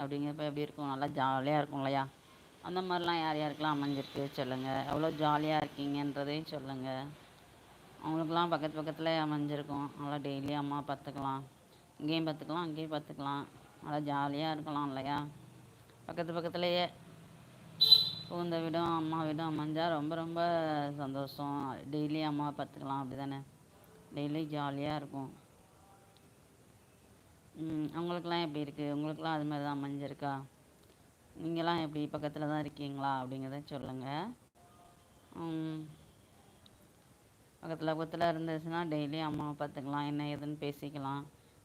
அப்படிங்கிறப்ப எப்படி இருக்கும்? நல்லா ஜாலியாக இருக்கும் இல்லையா? அந்த மாதிரிலாம் யார் யாருக்கெல்லாம் அமைஞ்சிருக்கு சொல்லுங்கள் எவ்வளோ ஜாலியாக இருக்கீங்கன்றதையும் சொல்லுங்கள் அவங்களுக்குலாம் பக்கத்து பக்கத்தில் அமைஞ்சிருக்கும். நல்லா டெய்லி அம்மா பார்த்துக்கலாம். இங்கேயும் பார்த்துக்கலாம் அங்கேயும் பார்த்துக்கலாம். நல்லா ஜாலியாக இருக்கலாம் இல்லையா? பக்கத்து பக்கத்துலேயே புகுந்த வீடும் அம்மா வீடும் அமைஞ்சால் ரொம்ப ரொம்ப சந்தோஷம். டெய்லி அம்மாவை பார்த்துக்கலாம் அப்படி தானே டெய்லி ஜாலியாக இருக்கும். ம் எப்படி இருக்குது உங்களுக்கெல்லாம் அது மாதிரி தான் அமைஞ்சிருக்கா? நீங்களாம் எப்படி பக்கத்தில் தான் இருக்கீங்களா? அப்படிங்கிறத சொல்லுங்கள் பக்கத்தில் பக்கத்தில் இருந்துச்சுன்னா டெய்லி அம்மாவை பார்த்துக்கலாம். என்ன ஏதுன்னு பேசிக்கலாம்.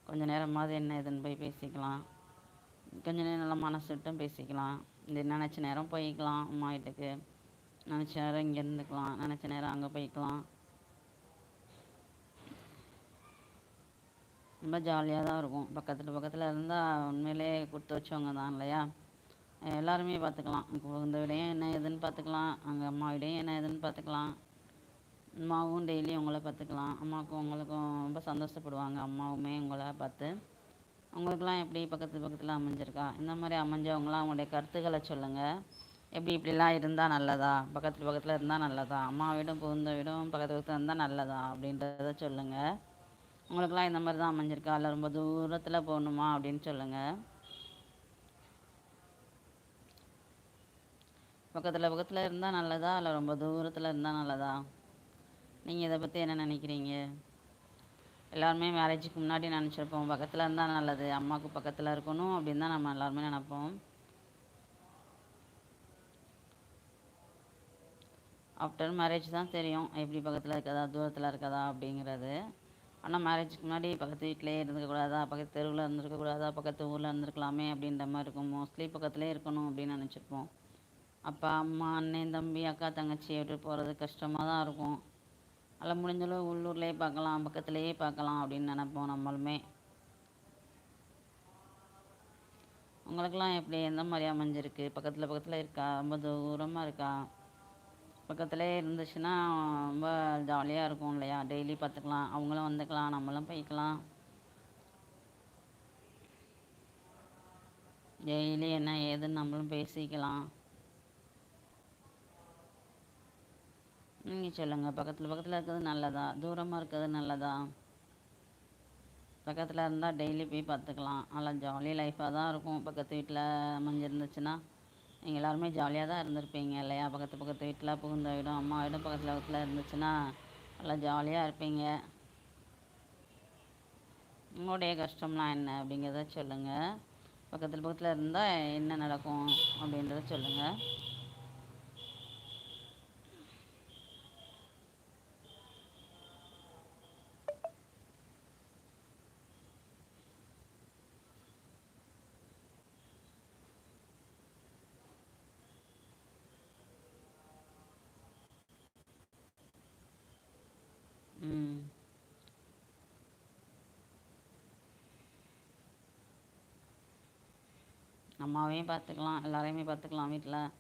கொஞ்ச நேரமாவது என்ன ஏதுன்னு போய் பேசிக்கலாம். கொஞ்ச நேரம் நல்லா மனசு விட்டும் பேசிக்கலாம். இந்த நினச்ச நேரம் போய்க்கலாம். அம்மா வீட்டுக்கு. நினச்ச நேரம் இங்கே இருந்துக்கலாம். நினச்ச நேரம் அங்கே போய்க்கலாம். ரொம்ப ஜாலியாக தான் இருக்கும். பக்கத்தில் பக்கத்தில் இருந்தால் உண்மையிலே கொடுத்து வச்சவங்க தான் இல்லையா? எல்லாருமே பார்த்துக்கலாம் இந்த விடையும் என்ன ஏதுன்னு பார்த்துக்கலாம் அங்கே அம்மா விடையும் என்ன ஏதுன்னு பார்த்துக்கலாம் அம்மாவும் டெய்லி உங்களை பார்த்துக்கலாம் அம்மாவுக்கும் உங்களுக்கும் ரொம்ப சந்தோஷப்படுவாங்க. அம்மாவுமே உங்களை பார்த்து. உங்களுக்கெல்லாம் எப்படி பக்கத்து பக்கத்தில் அமைஞ்சிருக்கா? இந்த மாதிரி அமைஞ்சவங்களாம் அவங்களுடைய கருத்துக்களை சொல்லுங்கள் எப்படி இப்படிலாம் இருந்தால் நல்லதா? பக்கத்து பக்கத்தில் இருந்தால் நல்லதா? அம்மா வீடும் புகுந்த வீடும் பக்கத்து பக்கத்தில் இருந்தால் நல்லதா? அப்படின்றத சொல்லுங்கள் உங்களுக்கெல்லாம் இந்த மாதிரி தான் அமைஞ்சிருக்கா? இல்லை ரொம்ப தூரத்தில் போகணுமா அப்படின்னு சொல்லுங்கள் பக்கத்தில் பக்கத்தில் இருந்தால் நல்லதா? இல்லை ரொம்ப தூரத்தில் இருந்தால் நல்லதா? நீங்கள் இதை பற்றி என்ன நினைக்கிறீங்க? எல்லாருமே மேரேஜுக்கு முன்னாடி நினச்சிருப்போம். பக்கத்தில் இருந்தால் நல்லது. அம்மாவுக்கு பக்கத்தில் இருக்கணும் அப்படின்னு தான் நம்ம எல்லாருமே நினப்போம். ஆஃப்டர் மேரேஜ் தான் தெரியும். எப்படி பக்கத்தில் இருக்கதா? தூரத்தில் இருக்கதா? அப்படிங்கிறது. ஆனால் மேரேஜுக்கு முன்னாடி பக்கத்து வீட்டிலே இருந்துக்கக்கூடாதா பக்கத்து தெருவில் இருந்திருக்கக்கூடாதா பக்கத்து ஊரில் இருந்திருக்கலாமே அப்படின்ற மாதிரி இருக்கும். மோஸ்ட்லி பக்கத்துலேயே இருக்கணும் அப்படின்னு நினச்சிருப்போம். அப்பா அம்மா அண்ணன் தம்பி அக்கா தங்கச்சி விட்டு போகிறது கஷ்டமாக தான் இருக்கும். அதில் முடிஞ்சளவு உள்ளூர்லேயே பார்க்கலாம் பக்கத்துலேயே பார்க்கலாம் அப்படின்னு நினப்போம் நம்மளுமே. உங்களுக்கெல்லாம் எப்படி? எந்த மாதிரி அமைஞ்சிருக்கு? பக்கத்தில் பக்கத்தில் இருக்கா? ரொம்ப தூரமாக இருக்கா? பக்கத்துலேயே இருந்துச்சுன்னா ரொம்ப ஜாலியாக இருக்கும் இல்லையா? டெய்லி பார்த்துக்கலாம். அவங்களும் வந்துக்கலாம். நம்மளும் போய்க்கலாம். டெய்லி என்ன ஏதுன்னு நம்மளும் பேசிக்கலாம். நீங்கள் சொல்லுங்கள் பக்கத்தில் பக்கத்தில் இருக்கிறது நல்லதா? தூரமாக இருக்கிறது நல்லதா? பக்கத்தில் இருந்தால் டெய்லி போய் பார்த்துக்கலாம். நல்லா ஜாலி லைஃபாக தான் இருக்கும். பக்கத்து வீட்டில் அமைஞ்சிருந்துச்சுன்னா. நீங்கள் எல்லாருமே ஜாலியாக தான் இருந்திருப்பீங்க. இல்லையா? பக்கத்து பக்கத்து வீட்டில் புகுந்த வீடும் அம்மா வீடும் பக்கத்தில் பக்கத்தில் இருந்துச்சுன்னா நல்லா ஜாலியாக இருப்பீங்க. உங்களுடைய கஷ்டம்லாம் என்ன? அப்படிங்கிறத சொல்லுங்கள் பக்கத்தில் பக்கத்தில் இருந்தால் என்ன நடக்கும் அப்படின்றத சொல்லுங்கள் ம். அம்மாவையும் பார்த்துக்கலாம் எல்லாரையுமே பார்த்துக்கலாம் வீட்டில்.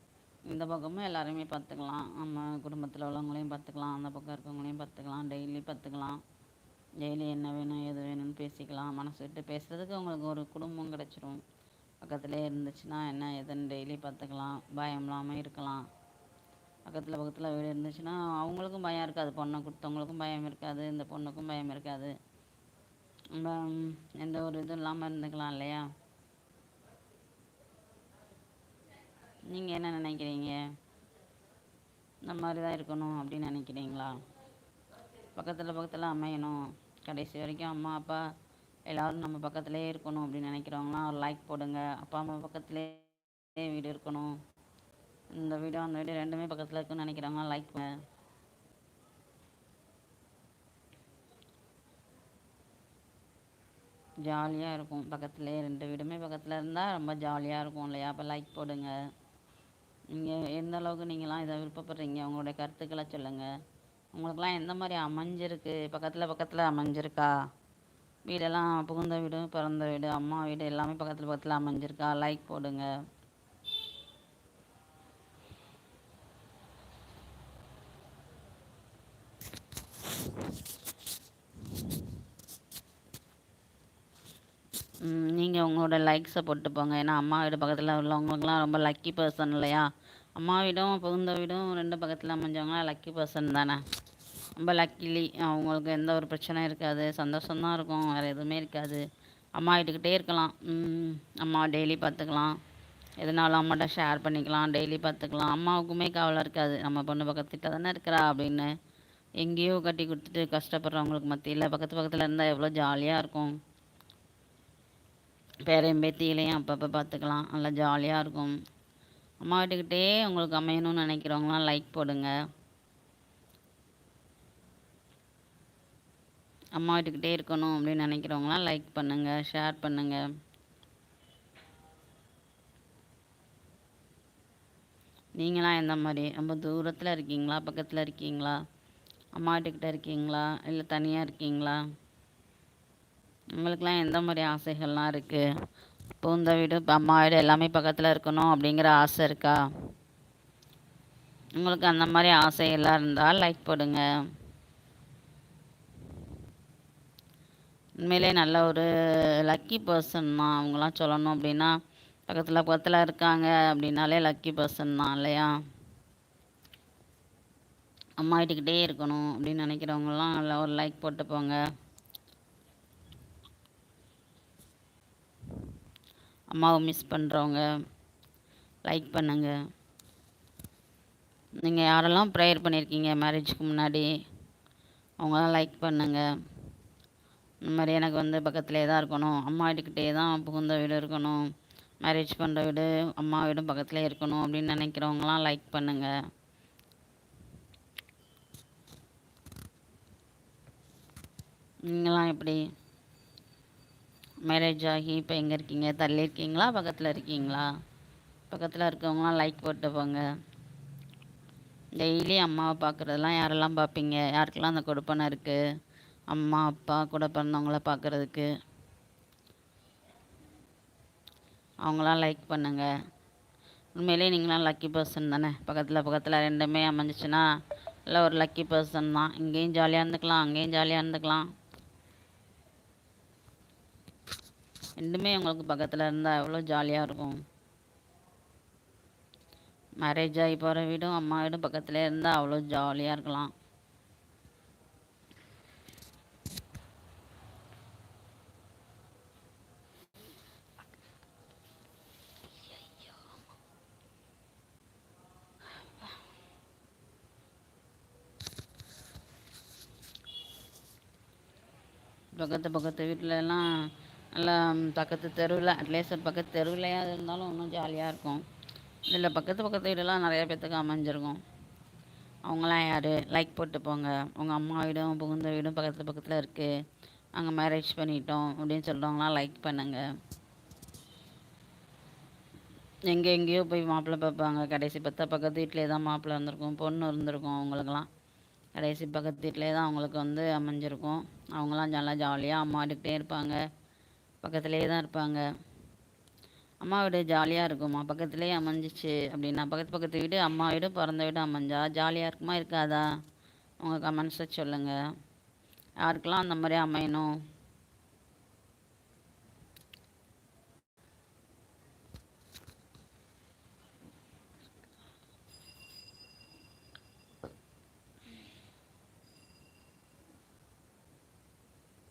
இந்த பக்கமும் எல்லாரையுமே பார்த்துக்கலாம். நம்ம குடும்பத்தில் உள்ளவங்களையும் பார்த்துக்கலாம் அந்த பக்கம் இருக்கவங்களையும் பார்த்துக்கலாம் டெய்லி பார்த்துக்கலாம். டெய்லி என்ன வேணும் எது வேணும்னு பேசிக்கலாம். மனசு விட்டு பேசுகிறதுக்கு உங்களுக்கு ஒரு குடும்பம் கிடச்சிரும். பக்கத்துலேயே இருந்துச்சுன்னா என்ன எதுன்னு டெய்லி பார்த்துக்கலாம். பயம் இல்லாமல் இருக்கலாம். பக்கத்தில் பக்கத்தில் வீடு இருந்துச்சுன்னா அவங்களுக்கும் பயம் இருக்காது. பொண்ணை கொடுத்தவங்களுக்கும் பயம் இருக்காது. இந்த பொண்ணுக்கும் பயம் இருக்காது. நம்ம எந்த ஒரு இதுவும் இல்லாமல் இருந்துக்கலாம் இல்லையா? நீங்கள் என்ன நினைக்கிறீங்க? இந்த மாதிரி தான் இருக்கணும் அப்படின்னு நினைக்கிறீங்களா? பக்கத்தில் பக்கத்தில் அமையணும். கடைசி வரைக்கும் அம்மா அப்பா எல்லோரும் நம்ம பக்கத்துலேயே இருக்கணும் அப்படின்னு நினைக்கிறவங்களாம் ஒரு லைக் போடுங்க. அப்பா அம்மா பக்கத்துலேயே வீடு இருக்கணும். இந்த வீடியோ அந்த வீடு ரெண்டுமே பக்கத்தில் இருக்குன்னு நினைக்கிறவங்க லைக் பண்ணுங்க ஜாலியாக இருக்கும். பக்கத்துலேயே ரெண்டு வீடுமே பக்கத்தில் இருந்தால் ரொம்ப ஜாலியாக இருக்கும் இல்லையா? அப்போ லைக் போடுங்க. நீங்கள் எந்த அளவுக்கு நீங்களாம் இதை விருப்பப்படுறீங்க? உங்களுடைய கருத்துக்களை சொல்லுங்கள் உங்களுக்கெல்லாம் எந்த மாதிரி அமைஞ்சிருக்கு? பக்கத்தில் பக்கத்தில் அமைஞ்சிருக்கா? வீடெல்லாம் புகுந்த வீடு பிறந்த வீடு அம்மா வீடு எல்லாமே பக்கத்தில் பக்கத்தில் அமைஞ்சிருக்கா? லைக் போடுங்க. நீங்கள் உங்களோட லைக்ஸை போட்டு போங்க. ஏன்னா அம்மா வீடு பக்கத்தில் உள்ளவங்களுக்குலாம் ரொம்ப லக்கி பர்சன் இல்லையா? அம்மா வீடும் புகுந்த வீடும் ரெண்டு பக்கத்தில் அமைஞ்சவங்களாம் லக்கி பர்சன் தானே? ரொம்ப லக்கிலி அவங்களுக்கு எந்த ஒரு பிரச்சனையும் இருக்காது. சந்தோஷம்தான் இருக்கும். வேறு எதுவுமே இருக்காது. அம்மா வீட்டுக்கிட்டே இருக்கலாம். அம்மா டெய்லி பார்த்துக்கலாம். எதுனாலும் அம்மாட்ட ஷேர் பண்ணிக்கலாம். டெய்லி பார்த்துக்கலாம். அம்மாவுக்குமே கவலை இருக்காது. நம்ம பொண்ணு பக்கத்துக்கிட்ட தானே இருக்கிறா அப்படின்னு. எங்கேயோ கட்டி கொடுத்துட்டு கஷ்டப்படுறவங்களுக்கு மத்தியில் பக்கத்து பக்கத்தில் இருந்தால் எவ்வளோ ஜாலியாக இருக்கும். பேரையும் பேத்திகளையும் அப்பப்போ பார்த்துக்கலாம். நல்லா ஜாலியாக இருக்கும். அம்மா வீட்டுக்கிட்டே உங்களுக்கு அமையணும்னு நினைக்கிறவங்களாம் லைக் போடுங்க. அம்மா வீட்டுக்கிட்டே இருக்கணும் அப்படின்னு நினைக்கிறவங்களாம் லைக் பண்ணுங்கள் ஷேர் பண்ணுங்கள் நீங்களாம் எந்த மாதிரி? ரொம்ப தூரத்தில் இருக்கீங்களா? பக்கத்தில் இருக்கீங்களா? அம்மா வீட்டுக்கிட்ட இருக்கீங்களா? இல்லை தனியாக இருக்கீங்களா? உங்களுக்கெலாம் எந்த மாதிரி ஆசைகள்லாம் இருக்குது பூந்த வீடு அம்மா வீடு எல்லாமே பக்கத்தில் இருக்கணும் அப்படிங்கிற ஆசை இருக்கா? உங்களுக்கு அந்த மாதிரி ஆசைகள்லாம் இருந்தால் லைக் போடுங்க. உண்மையிலே நல்ல ஒரு லக்கி பர்சன் தான். அவங்களாம் சொல்லணும் அப்படின்னா பக்கத்தில் பக்கத்தில் இருக்காங்க அப்படின்னாலே லக்கி பர்சன் தான் இல்லையா? அம்மா வீட்டுக்கிட்டே இருக்கணும் அப்படின்னு நினைக்கிறவங்களாம் நல்லா ஒரு லைக் போட்டு போங்க அம்மாவை மிஸ் பண்ணுறவங்க லைக் பண்ணுங்கள் நீங்கள் யாரெல்லாம் ப்ரேயர் பண்ணியிருக்கீங்க மேரேஜுக்கு முன்னாடி அவங்களாம் லைக் பண்ணுங்கள் இந்த மாதிரி எனக்கு வந்து பக்கத்துலேயே தான் இருக்கணும். அம்மா வீட்டுக்கிட்டே தான் புகுந்த வீடு இருக்கணும். மேரேஜ் பண்ணுற வீடு அம்மா வீடும் பக்கத்துலேயே இருக்கணும் அப்படின்னு நினைக்கிறவங்களாம் லைக் பண்ணுங்கள் நீங்களாம் எப்படி? மேரேஜ் ஆகி இப்போ எங்கே இருக்கீங்க? தள்ளி இருக்கீங்களா? பக்கத்தில் இருக்கீங்களா? பக்கத்தில் இருக்கவங்களாம் லைக் போட்டு போங்க. டெய்லி அம்மாவை பார்க்குறதெல்லாம் யாரெல்லாம் பார்ப்பீங்க யாருக்கெல்லாம் அந்த கொடுப்பனை இருக்குது அம்மா அப்பா கூட பிறந்தவங்கள பார்க்குறதுக்கு அவங்களாம் லைக் பண்ணுங்கள் உண்மையிலே நீங்களாம் லக்கி பர்சன் தானே? பக்கத்தில் பக்கத்தில் ரெண்டுமே அமைஞ்சிச்சுன்னா இல்லை ஒரு லக்கி பர்சன் தான். இங்கேயும் ஜாலியாக இருந்துக்கலாம் அங்கேயும் ஜாலியாக இருந்துக்கலாம். ரெண்டுமே உங்களுக்கு பக்கத்தில் இருந்தால் எவ்வளோ ஜாலியாக இருக்கும். மேரேஜ் ஆகி போகிற வீடும் அம்மா வீடும் பக்கத்துலேயே இருந்தால் அவ்வளோ ஜாலியாக இருக்கலாம். பக்கத்து பக்கத்து வீட்டிலலாம் நல்லா பக்கத்து தெருவில் அட்லீஸ்ட் பக்கத்து தெருவிலையாக இருந்தாலும் இன்னும் ஜாலியாக இருக்கும். இதில் பக்கத்து பக்கத்து வீடெல்லாம் நிறைய பேர்த்துக்கு அமைஞ்சிருக்கும். அவங்களாம் யார்? லைக் போட்டு போங்க. உங்கள் அம்மா வீடும் புகுந்த வீடும் பக்கத்து பக்கத்தில் இருக்குது அங்கே மேரேஜ் பண்ணிட்டோம் அப்படின்னு சொல்கிறவங்களாம் லைக் பண்ணுங்கள் எங்கே எங்கேயோ போய் மாப்பிள்ளை பார்ப்பாங்க. கடைசி பார்த்தா பக்கத்து வீட்டிலே தான் மாப்பிள்ளை இருந்திருக்கும் பொண்ணு இருந்திருக்கும் அவங்களுக்கெல்லாம். கடைசி பக்கத்து வீட்டிலே தான் அவங்களுக்கு வந்து அமைஞ்சிருக்கும். அவங்களாம் நல்லா ஜாலியாக அம்மாடிக்கிட்டே இருப்பாங்க. பக்கத்துலேயே தான் இருப்பாங்க. அம்மா வீடு ஜாலியாக இருக்குமா? பக்கத்துலேயே அமைஞ்சிச்சு அப்படின்னா பக்கத்து பக்கத்து வீடு அம்மா வீடு பிறந்த வீடு அமைஞ்சா ஜாலியாக இருக்குமா இருக்காதா? உங்கள் கமெண்ட்ஸை சொல்லுங்கள் யாருக்கெல்லாம் அந்த மாதிரி அமையணும்?